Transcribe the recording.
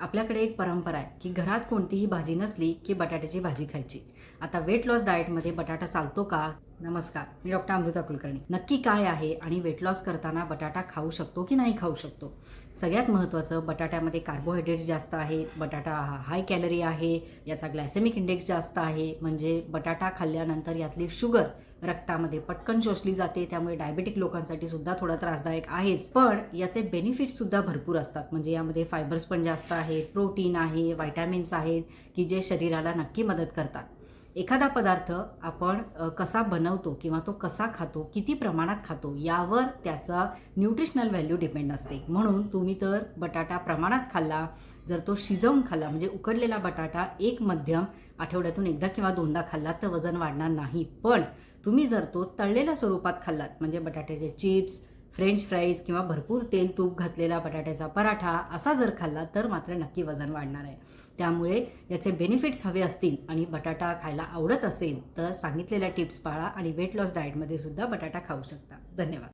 आपल्याकडे एक परंपरा आहे की घरात कोणतीही भाजी नसली की बटाट्याची भाजी खायची. आता वेट लॉस डाएटमध्ये बटाटा चालतो का? नमस्कार मी डॉक्टर अमृता कुलकर्णी. नक्की काय आहे आणि वेट लॉस करताना बटाटा खाऊ शकतो की नाही खाऊ शकतो? सगळ्यात महत्त्वाचं बटाट्यामध्ये कार्बोहायड्रेट्स जास्त आहे बटाटा हाय कॅलरी आहे याचा ग्लायसेमिक इंडेक्स जास्त आहे म्हणजे बटाटा खाल्ल्यानंतर यातली शुगर रक्तामध्ये पटकन शोषली जाते त्यामुळे डायबेटिक लोकांसाठी सुद्धा थोडा त्रासदायक आहेच. पण याचे बेनिफिट सुद्धा भरपूर असतात म्हणजे यामध्ये फायबर्स पण जास्त आहेत प्रोटीन आहे व्हायटॅमिन्स आहेत की जे शरीराला नक्की मदत करतात. एखादा पदार्थ आपण कसा बनवतो किंवा तो कसा खातो किती प्रमाणात खातो यावर त्याचा न्यूट्रिशनल व्हॅल्यू डिपेंड असते. म्हणून तुम्ही तर बटाटा प्रमाणात खाल्ला जर तो शिजवून खाल्ला म्हणजे उकडलेला बटाटा एक मध्यम आठवड्यातून एकदा किंवा दोनदा खाल्लात तर वजन वाढणार नाही. पण तुम्ही जर तो तळलेल्या स्वरूपात खाल्लात म्हणजे बटाट्याचे चिप्स फ्रेंच फ्राईज किंवा भरपूर तेल तूप घातलेला बटाट्याचा पराठा असा जर खाल्ला तर मात्र नक्की वजन वाढणार आहे. त्यामुळे याचे बेनिफिट्स हवे असतील आणि बटाटा खायला आवडत असेल तर सांगितलेल्या टिप्स पाळा आणि वेट लॉस डाएटमध्ये सुद्धा बटाटा खाऊ शकता. धन्यवाद.